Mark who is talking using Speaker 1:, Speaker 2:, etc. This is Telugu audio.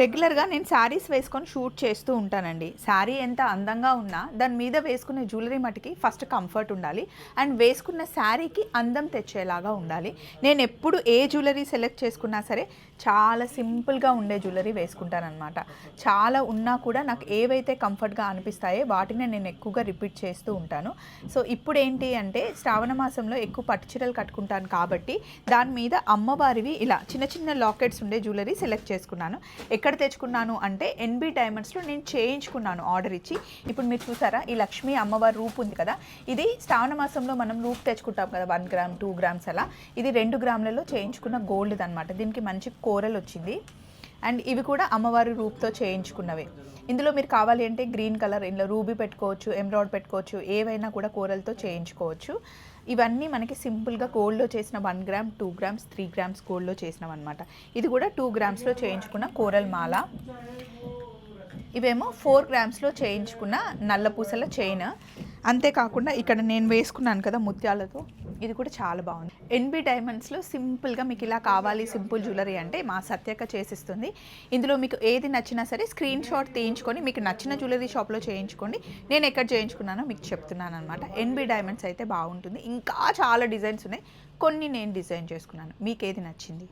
Speaker 1: రెగ్యులర్గా నేను శారీస్ వేసుకొని షూట్ చేస్తూ ఉంటానండి. శారీ ఎంత అందంగా ఉన్నా దాని మీద వేసుకునే జ్యువెలరీ మటుకి ఫస్ట్ కంఫర్ట్ ఉండాలి. అండ్ వేసుకున్న శారీకి అందం తెచ్చేలాగా ఉండాలి. నేను ఎప్పుడు ఏ జ్యువెలరీ సెలెక్ట్ చేసుకున్నా సరే చాలా సింపుల్గా ఉండే జ్యువెలరీ వేసుకుంటానమాట చాలా ఉన్నా కూడా నాకు ఏవైతే కంఫర్ట్గా అనిపిస్తాయో వాటిని నేను ఎక్కువగా రిపీట్ చేస్తూ ఉంటాను. సో ఇప్పుడు ఏంటి అంటే శ్రావణ మాసంలో ఎక్కువ పట్టుచీరలు కట్టుకుంటాను కాబట్టి దాని మీద అమ్మవారివి ఇలా చిన్న చిన్న లాకెట్స్ ఉండే జ్యువెలరీ సెలెక్ట్ చేసుకున్నాను. ఎక్కడ తెచ్చుకున్నాను అంటే ఎన్బి డైమండ్స్లో నేను చేయించుకున్నాను ఆర్డర్ ఇచ్చి. ఇప్పుడు మీరు చూసారా ఈ లక్ష్మీ అమ్మవారి రూప్ ఉంది కదా? ఇది శ్రావణ మాసంలో మనం రూప్ తెచ్చుకుంటాం కదా వన్ గ్రామ్ టూ గ్రామ్స్ అలా. ఇది రెండు గ్రాములలో చేయించుకున్న గోల్డ్ అనమాట దీనికి మంచి కూరలు వచ్చింది అండ్ ఇవి కూడా అమ్మవారి రూప్తో చేయించుకున్నవి. ఇందులో మీరు కావాలి అంటే గ్రీన్ కలర్ ఇందులో రూబీ పెట్టుకోవచ్చు ఎంబ్రాయిడ్ పెట్టుకోవచ్చు ఏవైనా కూడా కూరలతో చేయించుకోవచ్చు. ఇవన్నీ మనకి సింపుల్గా గోల్డ్లో చేసిన one gram two grams three grams గోల్డ్లో చేసినవి అనమాట ఇది కూడా టూ గ్రామ్స్లో చేయించుకున్న కూరల మాల. ఇవేమో ఫోర్ గ్రామ్స్లో చేయించుకున్న నల్ల పూసల చైన్ అంతేకాకుండా ఇక్కడ నేను వేసుకున్నాను కదా ముత్యాలతో ఇది కూడా చాలా బాగుంది. ఎన్బి డైమండ్స్లో సింపుల్గా మీకు ఇలా కావాలి సింపుల్ జ్యువెలరీ అంటే మా సత్యక చేసిస్తుంది. ఇందులో మీకు ఏది నచ్చినా సరే స్క్రీన్ షాట్ తీయించుకొని మీకు నచ్చిన జ్యువెలరీ షాప్లో చేయించుకోండి. నేను ఎక్కడ చేయించుకున్నానో మీకు చెప్తున్నాను అనమాట ఎన్బి డైమండ్స్ అయితే బాగుంటుంది. ఇంకా చాలా డిజైన్స్ ఉన్నాయి. కొన్ని నేను డిజైన్ చేసుకున్నాను. మీకు ఏది నచ్చింది?